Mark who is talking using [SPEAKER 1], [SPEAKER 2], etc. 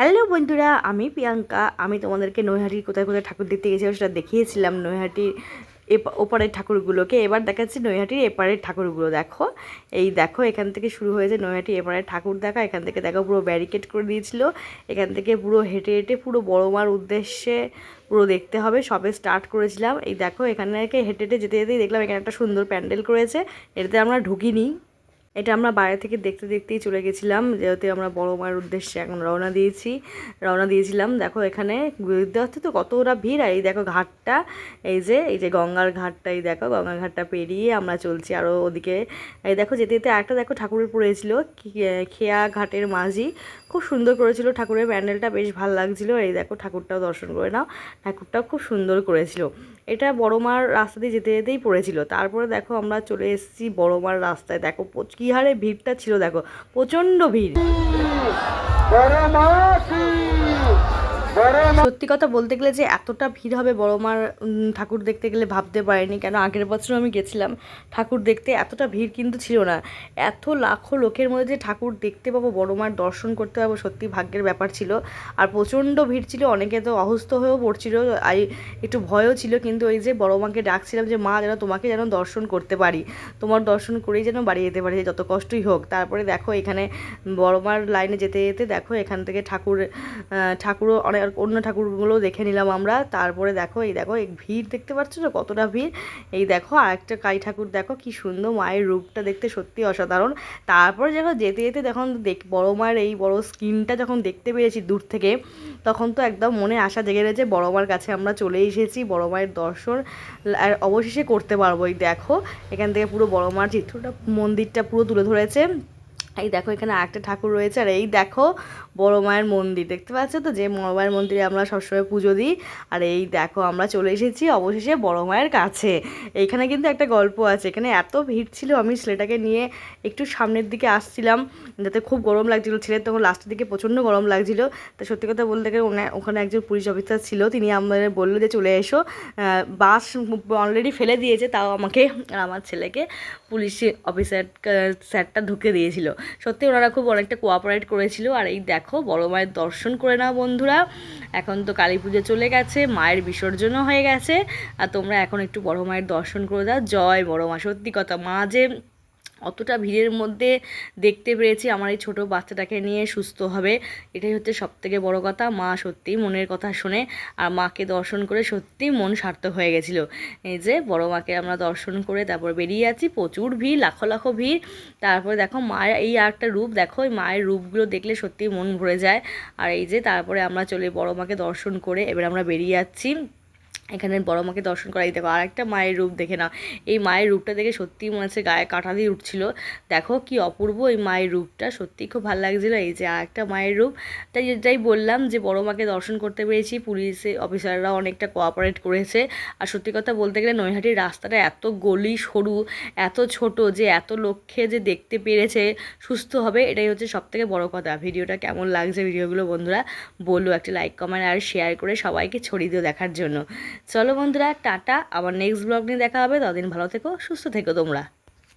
[SPEAKER 1] Hello বন্ধুরা, আমি প্রিয়াঙ্কা। আমি তোমাদেরকে নৈহাটির কোথায় কোথায় ঠাকুর দেখতে গেছিলাম সেটা দেখিয়েছিলাম। নৈহাটির ওপারের ঠাকুরগুলোকে। এবার দেখাচ্ছি নৈহাটির এপারের ঠাকুরগুলো। দেখো, এই দেখো, এখান থেকে শুরু হয়েছে নৈহাটি এপারের ঠাকুর দেখা। এখান থেকে দেখো, পুরো ব্যারিকেড করে দিয়েছিল। এখান থেকে পুরো হেঁটে হেঁটে পুরো বড় মার উদ্দেশ্যে পুরো দেখতে হবে। সবে স্টার্ট করেছিলাম। এই দেখো, এখানে হেঁটে হেঁটে যেতে যেতেই দেখলাম এখানে একটা সুন্দর প্যান্ডেল করেছে। এটাতে আমরা ঢুকিনি। এটা আমরা বাইরে থেকে দেখতে দেখতেই চলে গেছিলাম, যেহেতু আমরা বড় মায়ের উদ্দেশ্যে এখন রওনা দিয়েছি। রওনা দিয়েছিলাম, দেখো এখানে পারছ তো কতটা ভিড়, আর এই দেখো ঘাটটা, এই যে এই যে গঙ্গার ঘাটটা, এই দেখো গঙ্গার ঘাটটা পেরিয়ে আমরা চলছি আরও ওদিকে। এই দেখো যেতে যেতে একটা দেখো ঠাকুরের পড়েছিল খেয়া ঘাটের মাঝি। খুব সুন্দর করেছিল ঠাকুরের প্যান্ডেলটা, বেশ ভালো লাগছিল। এই দেখো ঠাকুরটাও দর্শন করে নাও, ঠাকুরটাও খুব সুন্দর করেছিল। এটা বড় মার রাস্তা দিয়ে যেতে যেতেই পড়েছিল। তারপরে দেখো আমরা চলে এসেছি বড় মার রাস্তায়। দেখো কী হারে ভিড়টা ছিল দেখো প্রচণ্ড ভিড়। সত্যি কথা বলতে গেলে যে এতটা ভিড় হবে বড় মার ঠাকুর দেখতে গেলে ভাবতে পারিনি। কেন? আগের বছর আমি গেছিলাম ঠাকুর দেখতে, এতটা ভিড় কিন্তু ছিল না। এত লাখো লোকের মধ্যে যে ঠাকুর দেখতে পাবো, বড় মার দর্শন করতে পাবো, সত্যি ভাগ্যের ব্যাপার ছিল। আর প্রচণ্ড ভিড় ছিল, অনেকে তো অসুস্থ হয়েও পড়ছিল, আর একটু ভয়ও ছিল, কিন্তু ওই যে বড় মাকে ডাকছিলাম যে, মা, যেন তোমাকে যেন দর্শন করতে পারি। তোমার দর্শন করেই যেন বাড়ি যেতে পারি, যত কষ্টই হোক। তারপরে দেখো এখানে বড় মার লাইনে যেতে যেতে দেখো এখান থেকে ঠাকুর ঠাকুরও অনেক, অন্য ঠাকুরগুলো দেখে নিলাম আমরা। তারপরে দেখো, এই দেখো, এই ভিড় দেখতে পাচ্ছ তো কতটা ভিড়? এই দেখো, আরেকটা কালী ঠাকুর, দেখো কি সুন্দর মায়ের রূপটা দেখতে সত্যি অসাধারণ। তারপরে যখন যেতে যেতে যখন দেখ বড় মায়ের এই বড় স্ক্রিনটা যখন দেখতে পেরেছি দূর থেকে, তখন তো একদম মনে আশা জেগে রয়েছে, বড় মার কাছে আমরা চলে এসেছি, বড় মায়ের দর্শন আর অবশেষে করতে পারব এই দেখো, এখান থেকে পুরো বড় মার চিত্রটা, মন্দিরটা পুরো তুলে ধরেছে। এই দেখো, এখানে আরেকটা ঠাকুর রয়েছে, আর এই দেখো বড় মায়ের মন্দির। দেখতে পাচ্ছ তো? যে বড় মায়ের মন্দিরে আমরা সবসময় পুজো দিই। আর এই দেখো, আমরা চলে এসেছি অবশেষে বড় মায়ের কাছে। এইখানে কিন্তু একটা গল্প আছে, এখানে এত ভিড় ছিল, আমি ছেলেটাকে নিয়ে একটু সামনের দিকে আসছিলাম। যাতে খুব গরম লাগছিল, ছেলের তখন লাস্টের দিকে প্রচণ্ড গরম লাগছিল। তা সত্যি কথা বলতে গেলে ওখানে একজন পুলিশ অফিসার ছিল, তিনি আমাদের বলল যে, চলে এসো। বাস অলরেডি ফেলে দিয়েছে, তাও আমাকে আর আমার ছেলেকে পুলিশ অফিসার স্যারটা ঢুকে দিয়েছিল। সত্যি ওনারা খুব অনেকটা কোঅপারেট করেছিল। আর এই দেখো, বড় মায়ের দর্শন করে নাও বন্ধুরা। এখন তো কালী পুজো চলে গেছে, মায়ের বিসর্জনও হয়ে গেছে। আর তোমরা এখন একটু বড় মায়ের দর্শন করে দাও। জয় বড় মা, সত্যি কথা মা যে অতটা ভিড়ের মধ্যে দেখতে পেরেছি আমার এই ছোটো বাচ্চাটাকে নিয়ে সুস্থ হবে। এটাই হচ্ছে সব থেকে বড়ো কথা। মা সত্যিই মনের কথা শুনে আর মাকে দর্শন করে সত্যিই মন সার্থক হয়ে গেছিল। এই যে বড় মাকে আমরা দর্শন করে তারপর বেরিয়ে যাচ্ছি প্রচুর ভিড়, লাখো লাখো ভিড়। তারপরে দেখো মায়ের এই আর একটা রূপ, দেখো এই মায়ের রূপগুলো দেখলে সত্যিই মন ভরে যায়। আর এই যে তারপরে আমরা চলে বড় মাকে দর্শন করে এবার আমরা বেরিয়ে যাচ্ছি। এখানে বড় মাকে দর্শন করা এই দেখো, আর একটা মায়ের রূপ দেখে নাও। এই মায়ের রূপটা দেখে সত্যিই মনে হচ্ছে গায়ে কাঁটা দিয়ে উঠছিল। দেখো কি অপূর্ব এই মায়ের রূপটা, সত্যিই খুব ভালো লাগছিল। এই যে আর একটা মায়ের রূপ। তাই যেটাই বললাম যে বড় মাকে দর্শন করতে পেরেছি, পুলিশে, অফিসাররা অনেকটা কোঅপারেট করেছে। আর সত্যি কথা বলতে গেলে নৈহাটির রাস্তাটা এত গলি সরু, এত ছোট যে এত লক্ষ্যে যে দেখতে পেরেছে, সুস্থ হবে, এটাই হচ্ছে সব থেকে বড় কথা। ভিডিওটা কেমন লাগছে ভিডিওগুলো বন্ধুরা বলল একটা লাইক কমেন্ট আর শেয়ার করে সবাইকে ছড়িয়ে দিও দেখার জন্য। চলো বন্ধুরা, টাটা। আবার নেক্সট ব্লগ নিয়ে দেখা হবে। ততদিন ভালো থেকো, সুস্থ থেকো তোমরা।